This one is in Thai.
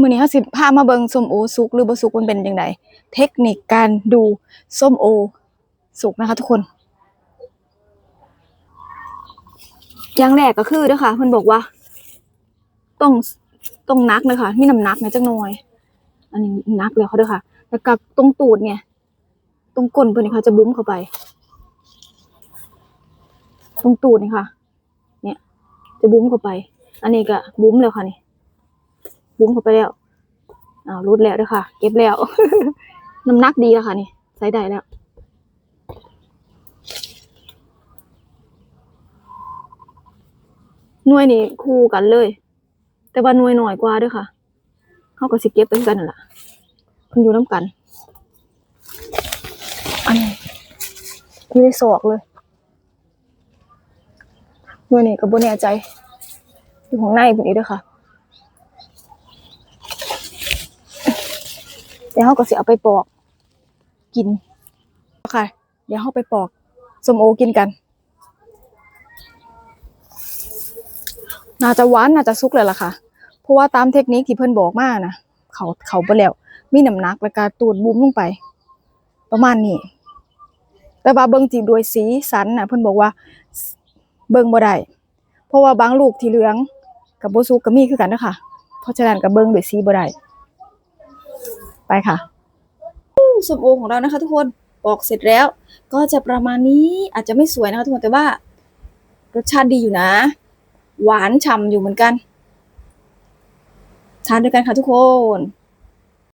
มื้อนี้เฮาสิพามาเบิ่งส้มโอสุกหรือบ่สุกมันเป็นจังไดเทคนิคการดูส้มโอสุกนะคะทุกคน อย่างแรกก็คือเด้อค่ะเพิ่นบอกว่าต้องต้องนักเลยค่ะมีน้ำหนักในจังหน่อย อันนี้นักแล้วเขาเด้อค่ะ แล้วกับตรงตูดเนี่ย ตรงก้นเพิ่นนี่ค่ะจะบุ้มเข้าไป ตรงตูดนี่ค่ะ เนี่ย จะบุ้มเข้าไป อันนี้ก็บุ้มแล้วค่ะนี่ บุ้มเข้าไปแล้วอ้าวรุดแล้วด้อค่ะ เก็บแล้วน้ำหนักดีแล้วค่ะ นี่ใส่ได้แล้ว หน่วยนี่คู่กันเลย แต่ว่าหน่วยหน้อยกว่าด้วยค่ะเขาก็สิเก็บเป็นกันนั่นล่ะเพิ่นอยู่น้ำกัน อันนี้ไม่ได้สอกเลยหน่วยนี่ก็บ่แน่ใจ อยู่ข้างในเพิ่นอีกด้อค่ะ เดี๋ยวเขาก็สิเอาไปปอก กินค่ะ เดี๋ยวเขาไปปอกส้มโอกินกัน น่าจะหวานน่าจะสุกเลยล่ะค่ะ เพราะว่าตามเทคนิคที่เพิ่อนบอกมานะเขาเขาไปแล้ว มีน้ำหนักแล้วก็ตูดบุ้มลงไป ประมาณนี้ แต่ว่าเบิ่งจีโดยสีสันนะเพิ่อนบอกว่า เบิ่งบ่ได้เพราะว่าบางลูกที่เหลืองกับโบ่สุกก็มีคือกันเด้อค่ะเพราะฉะนั้นก็เบิ่งด้วยสีบ่ได้ ไปค่ะส้มโอของเรานะคะ ทุกคนปอกเสร็จแล้ว ก็จะประมาณนี้อาจจะไม่สวยนะคะทุกคนแต่ว่ารสชาติดีอยู่นะ หวานฉ่ำอยู่เหมือนกัน ทานด้วยกันค่ะทุกคน